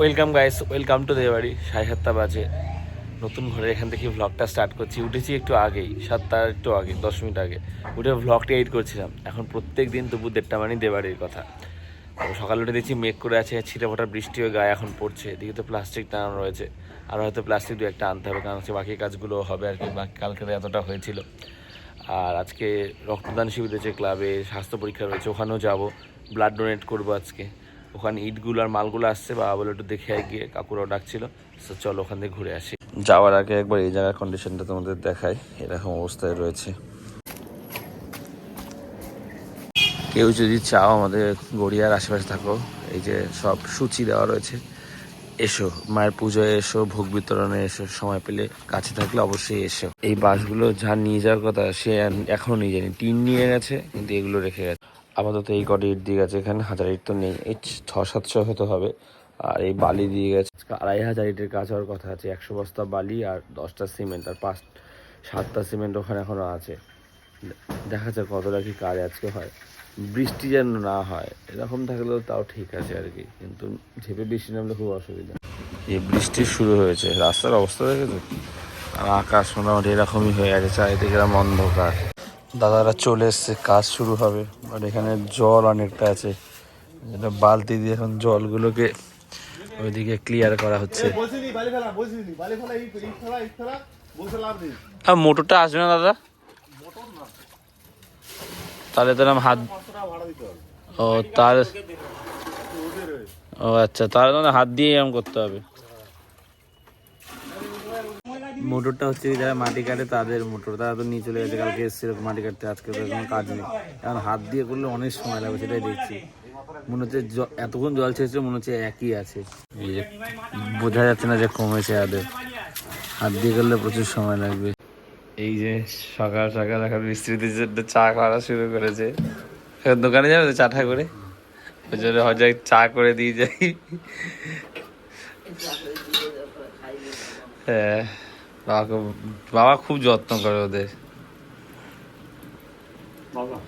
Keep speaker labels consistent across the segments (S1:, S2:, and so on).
S1: Welcome guys welcome to দেবাড়ি সাড়ে সাতটা বাজে। নতুন ঘরে এখান থেকে ভ্লগটা স্টার্ট করছি। উঠেছি একটু আগেই সাতটার একটু আগে, দশ মিনিট আগে। উঠে ভ্লগটা এডিট করছিলাম। এখন প্রত্যেক দিন তবু দেড়টা মানে দেবাড়ির কথা। সকালে উঠে দেখছি মেঘ করে আছে, ছিটে ফোটা বৃষ্টি হয়ে গায়ে এখন পড়ছে। এদিকে তো প্লাস্টিক টানানো রয়েছে। আর হয়তো প্লাস্টিক দু একটা আনতে হবে, কারণ হচ্ছে বাকি কাজগুলো হবে আর কি। বাকি কালকে এতটা হয়েছিল। আর আজকে রক্তদান শিবির রয়েছে ক্লাবে স্বাস্থ্য পরীক্ষা রয়েছে, ওখানেও যাব। ব্লাড ডোনেট করব আজকে। ওখানে ইটগুলো আর মালগুলো আসছে, বাবা বলে একটু দেখে গিয়ে, কাকুরাও ডাকছিল। তো চলো ওখান থেকে ঘুরে আসি। যাওয়ার আগে একবার এই জায়গার কন্ডিশনটা তোমাদের দেখাই, এরকম অবস্থায় রয়েছে। কেউ যদি চাও আমাদের গড়িয়ার আশেপাশে থাকো, এই যে সব সূচি দেওয়া রয়েছে, এসো, মায়ের পুজোয় এসো, ভোগ বিতরণে এসো, সময় পেলে কাছে থাকলে অবশ্যই এসো। এই বাসগুলো যা নিয়ে যাওয়ার কথা, সে এন- এখনও নিয়ে যায়নি টিন নিয়ে গেছে, কিন্তু এগুলো রেখে গেছে। আপাতত এই কটি ইট দিয়ে গেছে, এখানে হাজার ইট তো নেই। এই ছ- সাতশো হতে হবে। আর এই বালি দিয়ে গেছে। আড়াই হাজার ইটের কাজ হওয়ার কথা আছে। একশো বস্তা বালি আর দশটা সিমেন্ট আর পাঁচ, সাতটা সিমেন্ট ওখানে এখনও আছে। দেখা যাক কতটা কি কাজ আজকে হয়। বৃষ্টি যেন না হয়, এরকম থাকলেও তাও ঠিক আছে আর কি। কিন্তু ঝেপে বৃষ্টি নামলে খুব অসুবিধা। এই বৃষ্টি শুরু হয়েছে। রাস্তার অবস্থা দেখেছ? আর আকাশ মোটামুটি এরকমই হয়ে গেছে চারিদিকে অন্ধকার। দাদারা চলে এসছে কাজ শুরু হবে। আর এখানে জল অনেকটা আছে। এটা বালতি দিয়ে এখন জলগুলোকে ওইদিকে ক্লিয়ার করা হচ্ছে। আর মোটরটা আসবে না দাদা? তাহলে তো হাত ও তার ও আচ্ছা তাহলে হাত দিয়ে এরকম করতে হবে। মোটরটা হচ্ছে যারা মাটি কাটে তাদের মোটর। তারা তো নিয়ে চলে গেছে, কালকে এসেছিল মাটি কাটতে, আজকে তো কোনো কাজ নেই। কারণ হাত দিয়ে করলে অনেক সময় লাগবে, সেটাই দেখছি। মনে হচ্ছে এতক্ষণ জল ছেড়েছে মনে হচ্ছে একই আছে। এই যে বোঝা যাচ্ছে না যে কমেছে আদৌ। হাত দিয়ে করলে প্রচুর সময় লাগবে। এই যে সকাল সকাল এখন মিস্ত্রিদের জন্য চা করা শুরু করেছে। দোকানে যাবে তো চাটা করে ওই জন্য চা করে দিয়ে যাই। হ্যাঁ। বাবাকে বাবা খুব যত্ন করে ওদের।
S2: বাবা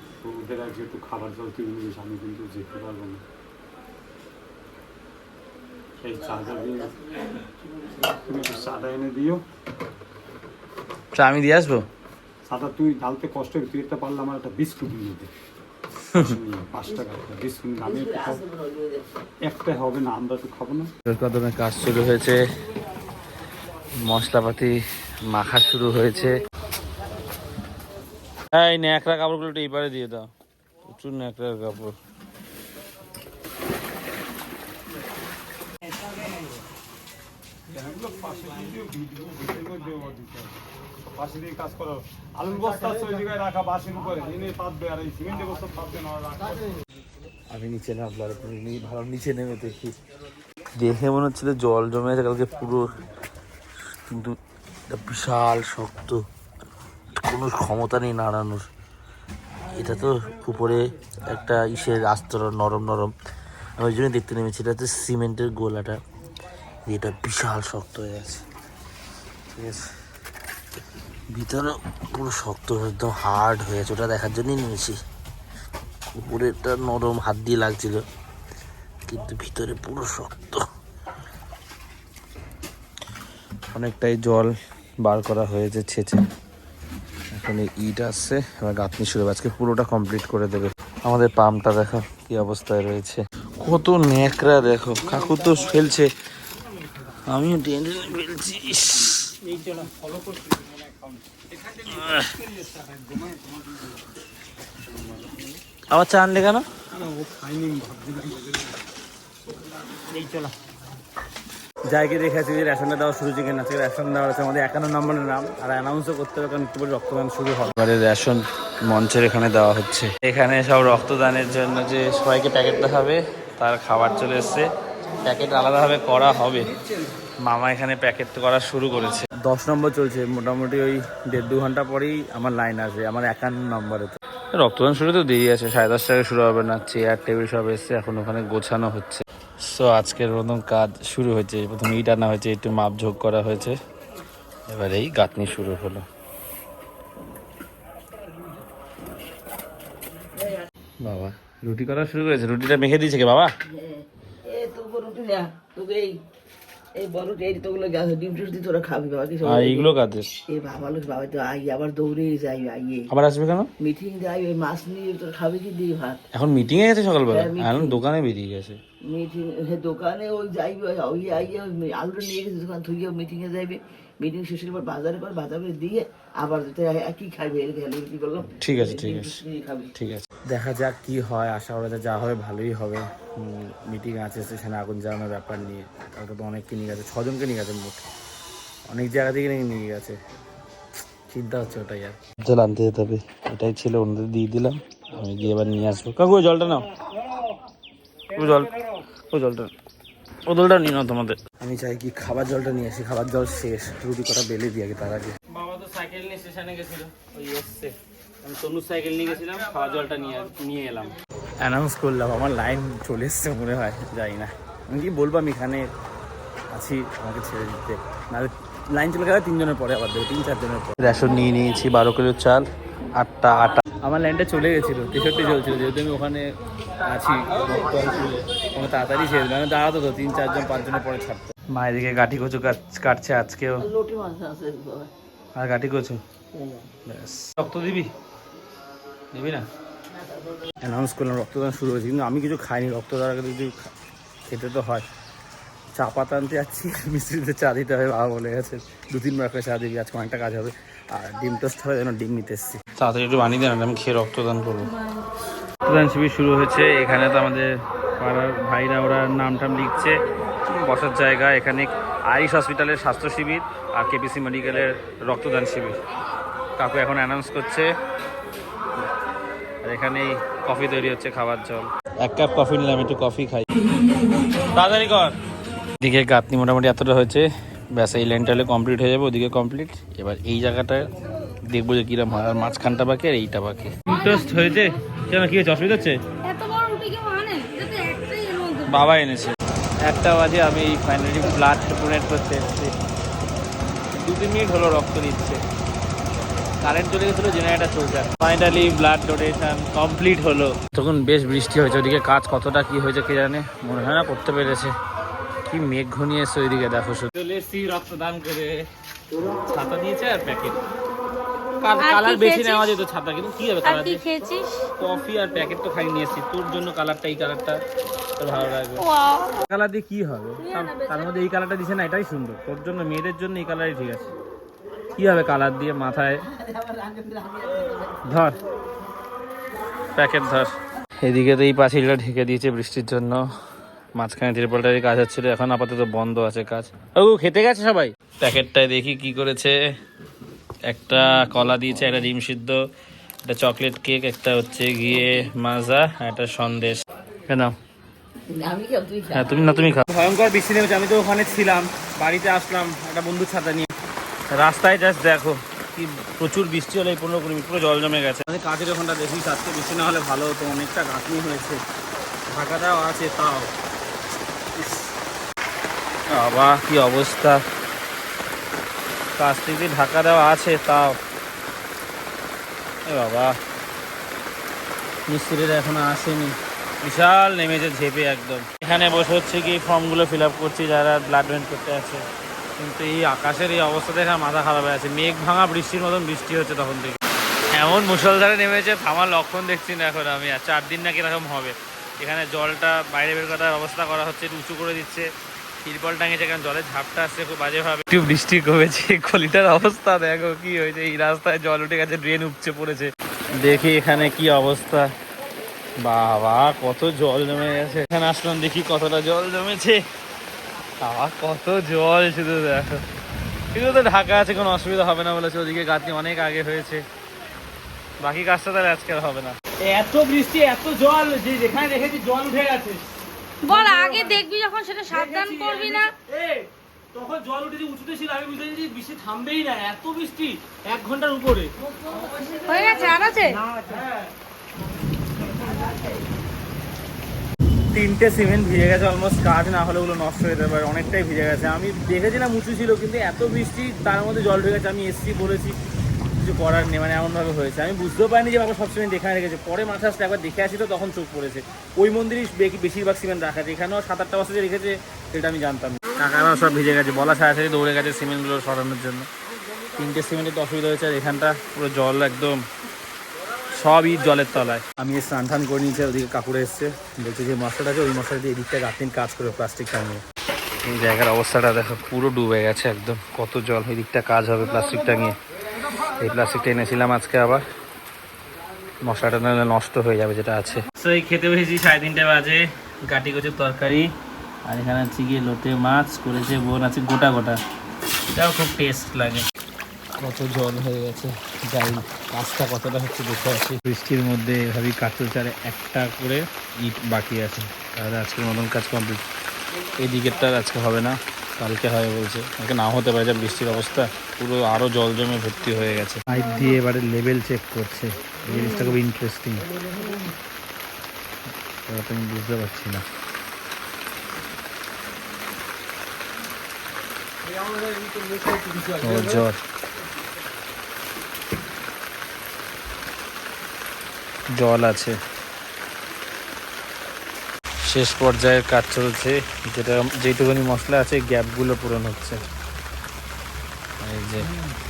S2: ওদের আজকে একটু খাবার জল তুই নিয়ে আমি কিন্তু যেতে পারব না। এই চাটা দিয়ে তুমি একটু চাটা এনে দিও।
S1: চা আমি দিয়ে আসব?
S2: চাটা তুই ঢালতে কষ্ট হবে তুই একটা পারলে আমার একটা বিস্কুট নিয়ে দে। পাঁচ টাকা একটা হবে না আমরা একটু খাব না।
S1: কাজ শুরু হয়েছে। মশলাপাতি মাখা শুরু হয়েছে। এই ন্যাকড়া কাপড়গুলো একটু এইবারে দিয়ে দাও। প্রচুর ন্যাকড়ার কাপড়। আমি নিচে নামলাম ভালো নিচে নেমে দেখি। দেখে মনে হচ্ছিল জল জমে আছে, কালকে পুরো কিন্তু বিশাল শক্ত। কোনো ক্ষমতা নেই নাড়ানোর। এটা তো উপরে একটা ইসের আস্তর, নরম নরম। আমি ওই জন্য দেখতে নেমেছি। এটা হচ্ছে সিমেন্টের গোলাটা। এটা বিশাল শক্ত হয়ে আছে ঠিক আছে? ভিতরে পুরো শক্ত, একদম হার্ড হয়ে আছে ওটা দেখার জন্যই নেমেছি। উপরেটা নরম হাত দিয়ে লাগছিল। কিন্তু ভিতরে পুরো শক্ত। অনেকটাই জল বার করা হয়েছে, ছেঁচে। এখন এই ইট আসছে এবার গাঁথনি শুরু হবে। আজকে পুরোটা কমপ্লিট করে দেবে। আমাদের পাম্পটা দেখো কি অবস্থায় রয়েছে। কত ন্যাকড়া দেখো, কাকু তো ফেলছে। আমিও ফেলছি আবার চা আনলে কেন? যাইকে দেখেছি যে রেশনটা দেওয়া শুরু চিকেন আছে রেশন দেওয়া আছে আমাদের একান্ন নম্বরের নাম। আর অ্যানাউন্সও করতে হবে কারণ একটু রক্তদান শুরু হবে। এবারে রেশন মঞ্চের এখানে দেওয়া হচ্ছে। এখানে সব রক্তদানের জন্য যে সবাইকে প্যাকেট দেওয়া হবে তার খাবার চলে এসছে। প্যাকেট আলাদাভাবে করা হবে। মামা এখানে প্যাকেট করা শুরু করেছে। দশ নম্বর চলছে মোটামুটি ওই দেড় দু ঘণ্টা পরেই আমার লাইন আসবে আমার একান্ন নম্বরে তো। রক্তদান শুরু তো দেরি আছে সাড়ে দশটায় শুরু হবে না চেয়ার টেবিল সব এসছে এখন ওখানে গোছানো হচ্ছে। সো আজকের প্রথম কাজ শুরু হয়েছে প্রথম ইট আনা হয়েছে একটু মাপ ঝোঁক করা হয়েছে। এবার এই গাঁথনি শুরু হলো। বাবা রুটি করা শুরু করেছে? রুটিটা মেখে দিয়েছে কে বাবা?
S3: আবার
S1: আসবে কেন?
S3: মিটিং যাই ওই মাছ নিয়ে তোর খাবি কি দিয়ে ভাত।
S1: এখন মিটিং এ গেছে সকালবেলা?
S3: হ্যাঁ,
S1: এখন দোকানে বেরিয়ে গেছে।
S3: মিটিং দোকানে ওই যাই ওই আইয়ে আলুটা নিয়ে গেছে দোকান থুইয়ে মিটিং এ যাইবে। মিটিং শেষের পর বাজারে পর বাজারে দিয়ে আবার খাইবে গেলে কি করলাম
S1: ঠিক আছে ঠিক আছে। ঠিক আছে। দেখা যাক কি হয় আশা করা যায় যা হবে ভালোই হবে। মিটিং আছে স্টেশনে আগুন জ্বালানোর ব্যাপার নিয়ে। ওটা তো অনেককে নিয়ে গেছে ছজনকে নিয়ে গেছে মোট। অনেক জায়গা থেকে নিয়ে গেছে। চিন্তা হচ্ছে ওটাই আর। জল আনতে যেতে হবে। এটাই ছিল ওনাদের দিয়ে দিলাম। আমি গিয়ে এবার নিয়ে আসব। কাকু ওই জলটা নাও। ও জল ও জলটা। ও জলটা নিয়ে নাও তোমাদের। আমি চাই কি খাবার জলটা নিয়ে আসি খাবার জল শেষ। রুটি কটা বেলে দিয়ে আগে তার আগে। বাবা তো সাইকেল নিয়ে স্টেশনে গেছিল ওই এসছে। আমি তনুর সাইকেল নিয়ে গেছিলাম খাওয়া জলটা নিয়ে নিয়ে এলাম। অ্যানাউন্স করলাম আমার লাইন চলে এসছে মনে হয় যাই না। আমি কি বলব আমি এখানে আছি আমাকে ছেড়ে দিতে। নাহলে লাইন চলে গেলে তিনজনের পরে আবার দেবে তিন চারজনের পরে। রেশন নিয়ে নিয়েছি বারো কিলো চাল আটটা আটা। আমার লাইনটা চলে গেছিল তেষট্টি চলছিল যেহেতু আমি ওখানে আছি আমার তাড়াতাড়ি ছেড়ে দিলাম আমি দাঁড়াতো তো তিন চারজন পাঁচজনের পরে ছাড়তো। মা এদিকে গাঠি কচু কাট- কাটছে আজকেও।
S3: লোটি মাছ আছে বাবা
S1: আর গাঠি কচু? ব্যাস। রক্ত দিবি? দিবি না? অ্যানাউন্স করলাম রক্তদান শুরু হয়েছে কিন্তু আমি কিছু খাইনি রক্তদান আগে যদি খেতে তো হয়। চা পাতা আনতে যাচ্ছি। মিস্ত্রিতে চা দিতে হবে বাবা বলে গেছে। দু তিনবার করে চা দিবি আজকে অনেকটা কাজ হবে। আর ডিম টোস্ট হবে যেন ডিম নিতে এসেছি। তাড়াতাড়ি একটু বানিয়ে দেন আমি খেয়ে রক্তদান করব। রক্তদান শিবির শুরু হয়েছে। এখানে তো আমাদের পাড়ার ভাইরা ওরা নাম টাম লিখছে। বসার জায়গা এখানে আইরিশ হসপিটালের স্বাস্থ্য শিবির আর কেপিসি মেডিকেলের রক্তদান শিবির। কাকু এখন অ্যানাউন্স করছে। আর এখানেই কফি তৈরি হচ্ছে খাবার জল। এক কাপ কফি নিলাম একটু কফি খাই। তাড়াতাড়ি কর। এদিকে গাঁথনি মোটামুটি এতটা হয়েছে ব্যাস এই লাইনটা হলে কমপ্লিট হয়ে যাবে ওদিকে কমপ্লিট এবার এই জায়গাটা দেখব যে কিরম হয় আর মাঝখানটা বাকি আর এইটা বাকি। টেস্ট হয়েছে? কেন কি হয়েছে? অসুবিধা হচ্ছে? বাবা এনেছে। একটা বাজে আমি ফাইনালি ব্লাড ডোনেট করতে এসেছি। দু তিন মিনিট হলো রক্ত নিচ্ছে কারেন্ট চলে গেছিল জেনারেটার চলছে ফাইনালি ব্লাড ডোনেশন কমপ্লিট হলো। তখন বেশ বৃষ্টি হয়েছে ওদিকে কাজ কতটা কি হয়েছে কে জানে? মনে হয় না করতে পেরেছে। কি মেঘ ঘনিয়ে এসছে ওইদিকে দেখো শুধু। চলে এসেছি রক্তদান করে। ছাতা দিয়েছে আর প্যাকেট কালার বেশি নেওয়া যেত ছাতা কিন্তু কি হবে কালার
S4: খেয়েছিস?
S1: কফি আর প্যাকেট তো খাই নিয়ে এসেছি। তোর জন্য কালারটা এই কালারটা তোর ভালো লাগবে। কালার দিয়ে কি হবে? তার- তার মধ্যে এই কালারটা দিছে না এটাই সুন্দর। তোর জন্য মেয়েদের জন্য এই কালারই ঠিক আছে। কি হবে কালার দিয়ে মাথায়? ধর। প্যাকেট ধর। এদিকে তো এই পাঁচিলটা ঢেকে দিয়েছে বৃষ্টির জন্য। মাঝখানে তিরপলটারই কাজ হচ্ছিল এখন আপাতত বন্ধ আছে কাজ। ও খেতে গেছে সবাই? প্যাকেটটায় দেখি কি করেছে। একটা কলা দিয়েছে একটা ডিম সিদ্ধ একটা চকলেট কেক একটা হচ্ছে গিয়ে মাজা আর একটা সন্দেশ। কেন হ্যাঁ তুমি না তুমি খাও। ভয়ঙ্কর বৃষ্টি নেমেছে আমি তো ওখানে ছিলাম বাড়িতে আসলাম একটা বন্ধুর ছাতা নিয়ে। রাস্তায় জাস্ট দেখো কি প্রচুর বৃষ্টি হলে এই পনেরো কুড়ি মিনিট পুরো জল জমে গেছে। আমাদের কাজের ওখানটা দেখিস আজকে বৃষ্টি না হলে ভালো হতো অনেকটা গাঁথনি হয়েছে। ঢাকাটাও আছে তাও। বাবা, কি অবস্থা? কাজ থেকে ঢাকা দেওয়া আছে, তাও। এ বাবা, মিস্ত্রিরা এখনও আসেনি। বিশাল নেমেছে ঝেপে একদম। এখানে বসে হচ্ছে কি, ফর্মগুলো ফিল আপ করছি, যারা ব্লাড ডোনেট করতে আছে। কিন্তু এই আকাশের এই অবস্থা দেখে মাথা খারাপ হয়ে আছে মেঘ ভাঙা বৃষ্টির মতন বৃষ্টি হচ্ছে তখন থেকে। এমন মুসলধারে নেমেছে, থামার লক্ষণ দেখছি না এখন আমি। আর চার দিন না কীরকম হবে। এখানে জলটা বাইরে বের করার ব্যবস্থা করা হচ্ছে উঁচু করে দিচ্ছে। তিরপল টাঙিয়েছে কারণ জলের ঝাপটা আসছে, খুব বাজেভাবে। একটু বৃষ্টি কমেছে গলিটার অবস্থা, দেখো কি হয়েছে, এই রাস্তায় জল উঠে গেছে ড্রেন উপচে পড়েছে। দেখি এখানে কি অবস্থা। বাবা, কত জল জমে গেছে। এখানে আসলাম, দেখি কতটা জল জমেছে। বাবা, কত জল, শুধু দেখো। কিন্তু তো ঢাকা আছে, কোনো অসুবিধা হবে না বলেছে, ওদিকে গাঁথনি অনেক আগে হয়েছে। বাকি কাজটা তাহলে আজকে আর হবে না। এত বৃষ্টি, এত জল, যে যেখানে দেখেছি জল উঠে গেছে।
S4: বল আগে দেখবি যখন সেটা সাবধান করবি না।
S1: তখন জল উঠেছে উঁচুতে ছিল আমি বুঝতে পেরেছি বৃষ্টি থামবেই না এত বৃষ্টি এক ঘণ্টার উপরে।
S4: হয়ে গেছে আর আছে?
S1: তিনটে সিমেন্ট ভিজে গেছে অলমোস্ট কাজ না হলে ওগুলো নষ্ট হয়ে যেতে পারে অনেকটাই ভিজে গেছে। আমি দেখেছিলাম উঁচু ছিল কিন্তু এত বৃষ্টি তার মধ্যে জল ঢুকে গেছে আমি এসছি বলেছি। কিছু করার নেই মানে এমনভাবে হয়েছে। আমি বুঝতেও পারিনি যে বাবা সবসময় এখানে রেখেছে। পরে মাথা আসলে একবার দেখে আসি তো তখন চোখ পড়েছে। ওই মন্দিরই বেশিরভাগ সিমেন্ট রাখা আছে। এখানেও সাত আটটা বছর যে রেখেছে সেটা আমি জানতাম না। কাকারাও সব ভিজে গেছে। বলা সারা দৌড়ে গেছে সিমেন্টগুলো সরানোর জন্য। তিনটে সিমেন্টের তো অসুবিধা হয়েছে আর এখানটা পুরো জল একদম সবই জলের তলায়। আমি স্নান টান করে নিয়েছি ওদিকে কাকুরে এসছে। বলছে যে মশলাটা আছে ওই মশলা দিয়ে এদিকটা রাত্রিন কাজ করে প্লাস্টিক টাঙিয়ে এই জায়গার অবস্থাটা দেখো পুরো ডুবে গেছে একদম। কত জল এই দিকটা কাজ হবে প্লাস্টিক টাঙিয়ে এই প্লাস্টিকটা এনেছিলাম আজকে আবার। মশলাটা নাহলে নষ্ট হয়ে যাবে যেটা আছে। তো এই খেতে বসেছি সাড়ে তিনটে বাজে। গাটি কচুর তরকারি। আর এখানে আছে গিয়ে লোটে মাছ করেছে বোন আছে গোটা গোটা। এটাও খুব টেস্ট লাগে। কত জল হয়ে গেছে। যাই কাজটা কতটা হচ্ছে দেখে আছি বৃষ্টির মধ্যে এভাবেই কাটল চারে একটা করে ইট বাকি আছে। তাহলে আজকের মতন কাজ কমপ্লিট এই দিকেরটা আর আজকে হবে না। কালকে হয় বলছে। কালকে নাও হতে পারে, যা বৃষ্টির অবস্থা, পুরো আরও জল জমে ভর্তি হয়ে গেছে। পাইপ দিয়ে এবারে লেভেল চেক করছে। জিনিসটা খুব ইন্টারেস্টিং আমি বুঝতে পারছি না। ও, জ্বর। জল আছে। শেষ পর্যায়ের কাজ চলছে। যেটা যেটুকুনি মশলা আছে গ্যাপগুলো পূরণ হচ্ছে। এই যে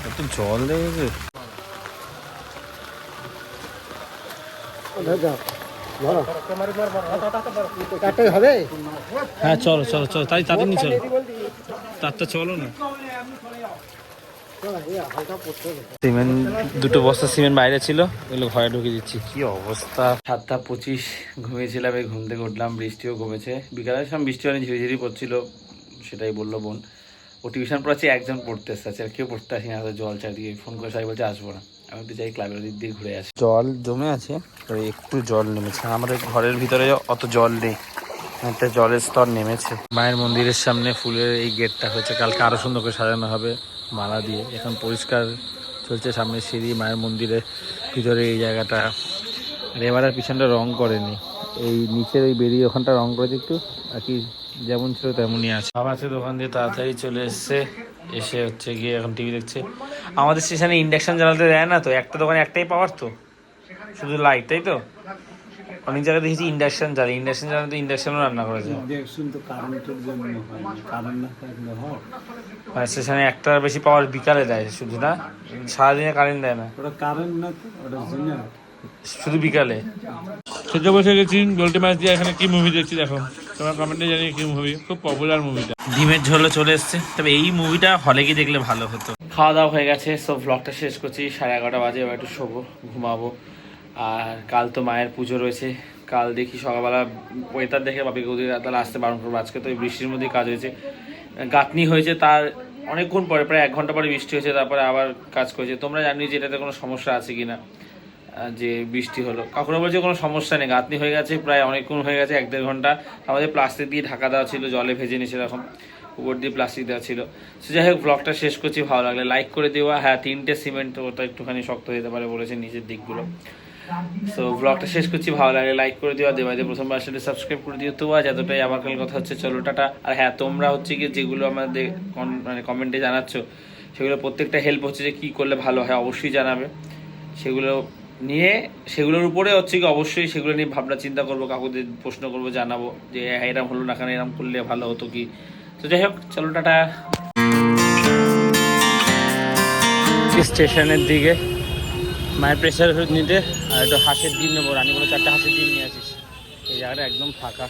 S1: এত জল লেগেছে হ্যাঁ চলো চলো চলো, তাই তাড়াতাড়ি চলো। তারটা চলো না। সিমেন্ট দুটো বস্তা সিমেন্ট বাইরে ছিল ওগুলো ঘরে ঢুকে দিচ্ছি। কি অবস্থা? সাতটা পঁচিশ ঘুমিয়েছিলাম এই ঘুম থেকে উঠলাম বৃষ্টিও কমেছে। বিকালে সব বৃষ্টি অনেক ঝিরিঝিরি পড়ছিল সেটাই বলল বোন। ও টিউশন পড়াচ্ছে একজন পড়তে এসছে আর কেউ পড়তে আসি না জল চারিদিকে ফোন করে সবাই বলছে আসব না। আমি একটু যাই ক্লাবের দিক দিয়ে ঘুরে আসি। জল জমে আছে একটু জল নেমেছে। আমাদের ঘরের ভিতরে অত জল নেই একটা জলের স্তর নেমেছে। মায়ের মন্দিরের সামনে ফুলের এই গেটটা হয়েছে কালকে আরও সুন্দর করে সাজানো হবে। মালা দিয়ে। এখন পরিষ্কার চলছে সামনে সিঁড়ি, মায়ের মন্দিরের ভিতরে এই জায়গাটা। আর এবার আর পিছনটা রং করেনি। এই নিচের ওই বেরিয়ে ওখানটা রং করেছে একটু, আর কি যেমন ছিল তেমনই আছে। আছে দোকান দিয়ে তাড়াতাড়ি চলে এসছে, এসে হচ্ছে গিয়ে এখন টিভি দেখছে। আমাদের স্টেশনে ইন্ডাকশন জ্বালাতে দেয় না তো, একটা দোকানে একটাই পাওয়ার তো। শুধু লাইট তাই তো? অনেক জায়গায় দেখেছি ইন্ডাকশন জ্বালে ইন্ডাকশন জ্বালাতে ইন্ডাকশনও রান্না করেছে
S2: দেখছুন তো কারেন্টের জন্য হয় না। কারেন্ট না থাকলে হয়।
S1: আর স্টেশনে একটার বেশি পাওয়ার বিকালে দেয় শুধু না? সারাদিনে কারেন্ট দেয় না।
S2: ওটা কারেন্ট না ওটা জেনারেট
S1: শুধু বিকালে। খেতে বসে গেছি গোলটি মাছ দিয়ে এখানে কি মুভি দেখছি দেখো। তোমার কমেন্টে জানি কি মুভি খুব পপুলার মুভিটা ডিমের ঝোলও চলে এসছে। তবে এই মুভিটা হলে গিয়ে দেখলে ভালো হতো। খাওয়া দাওয়া হয়ে গেছে সো ব্লগটা শেষ করছি। সাড়ে এগারোটা বাজে এবার একটু শোবো ঘুমাবো। আর কাল তো মায়ের পুজো রয়েছে। কাল দেখি সকালবেলা ওয়েদার দেখে বাপি গৌদি তাহলে আসতে বারণ করব। আজকে তো এই বৃষ্টির মধ্যেই কাজ হয়েছে গাঁথনি হয়েছে তার অনেকক্ষণ পরে, প্রায় এক ঘণ্টা পরে বৃষ্টি হয়েছে, তারপরে আবার কাজ করেছে। তোমরা জানি যে এটাতে কোনো সমস্যা আছে কি না যে বৃষ্টি হলো। কাকুরা বলছে কোনো সমস্যা নেই, গাঁথনি হয়ে গেছে, প্রায় অনেকক্ষণ হয়ে গেছে, এক দেড় ঘণ্টা। আমাদের প্লাস্টিক দিয়ে ঢাকা দেওয়া ছিল, জলে ভেজে নিয়েছে এরকম। উপর দিয়ে প্লাস্টিক দেওয়া ছিল। সে যাই হোক ব্লগটা শেষ করছি, ভালো লাগলে লাইক করে দেওয়া হ্যাঁ তিনটে সিমেন্ট ওটা একটুখানি শক্ত হতে পারে বলেছে নিচের দিকগুলো। সো ব্লগটা শেষ করছি। ভালো লাগলে লাইক করে দিও। দেবাইতে প্রথমবার সাথে সাবস্ক্রাইব করে দিও। তো আজ এতটাই। আবার কাল কথা হচ্ছে, চলো, টাটা। আর হ্যাঁ তোমরা হচ্ছে কি যেগুলো আমাদের মানে কমেন্টে জানাচ্ছ, সেগুলো প্রত্যেকটা হেল্প হচ্ছে যে কী করলে ভালো হয়, অবশ্যই জানাবে। সেগুলো নিয়ে, সেগুলোর উপরে হচ্ছে কি অবশ্যই সেগুলো নিয়ে ভাবনা চিন্তা করব, কাকুদের প্রশ্ন করব, জানাব যে হ্যাঁ এরম হলো না কেন? এরম করলে ভালো হতো কি? তো যাই হোক, চলো, টাটা। স্টেশনের দিকে। মায়ের প্রেশার নিতে। একটু হাঁসের ডিম নেব। রানী বলে চারটে হাঁসের ডিম নিয়ে আসিস। এই জায়গাটা একদম ফাঁকা।